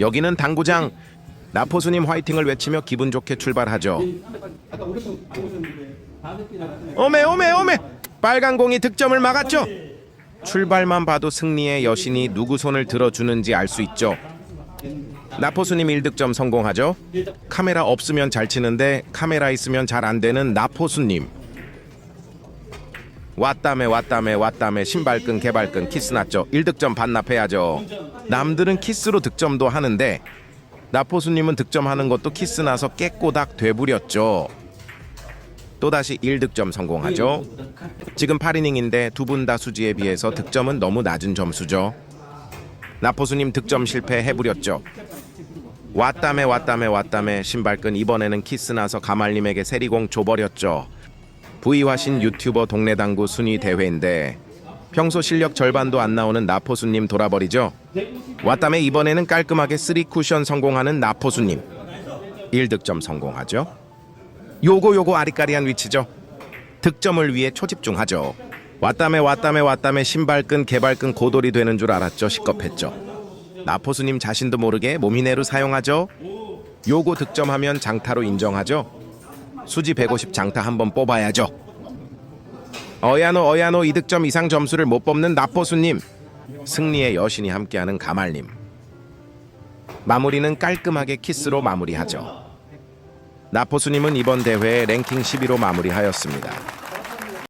여기는 당구장. 나포수님 화이팅을 외치며 기분 좋게 출발하죠. 오메 오메 오메 빨간 공이 득점을 막았죠. 출발만 봐도 승리의 여신이 누구 손을 들어주는지 알 수 있죠. 나포수님 1득점 성공하죠. 카메라 없으면 잘 치는데 카메라 있으면 잘 안 되는 나포수님. 왔다매 왔다매 왔다매 신발끈 개발끈 키스 났죠. 1득점 반납해야죠. 남들은 키스로 득점도 하는데 나포수님은 득점하는 것도 키스 나서 깨꼬닥 되부렸죠. 또다시 1득점 성공하죠. 지금 8이닝인데 두 분 다 수지에 비해서 득점은 너무 낮은 점수죠. 나포수님 득점 실패해부렸죠. 왔다매 왔다매 왔다매 신발끈 이번에는 키스 나서 가말님에게 세리공 줘버렸죠. 부의화신 유튜버 동네 당구 순위 대회인데 평소 실력 절반도 안 나오는 나포수님 돌아버리죠. 왔다매 이번에는 깔끔하게 쓰리 쿠션 성공하는 나포수님 1득점 성공하죠. 요거 요거 아리까리한 위치죠. 득점을 위해 초집중하죠. 왔다매 왔다매 왔다매 신발끈 개발끈 고돌이 되는 줄 알았죠. 시겁했죠. 나포수님 자신도 모르게 모미네로 사용하죠. 요거 득점하면 장타로 인정하죠. 수지 150 장타 한번 뽑아야죠. 어야노 어야노 2득점 이상 점수를 못 뽑는 나포수님. 승리의 여신이 함께하는 가말님. 마무리는 깔끔하게 키스로 마무리하죠. 나포수님은 이번 대회에 랭킹 10위로 마무리하였습니다.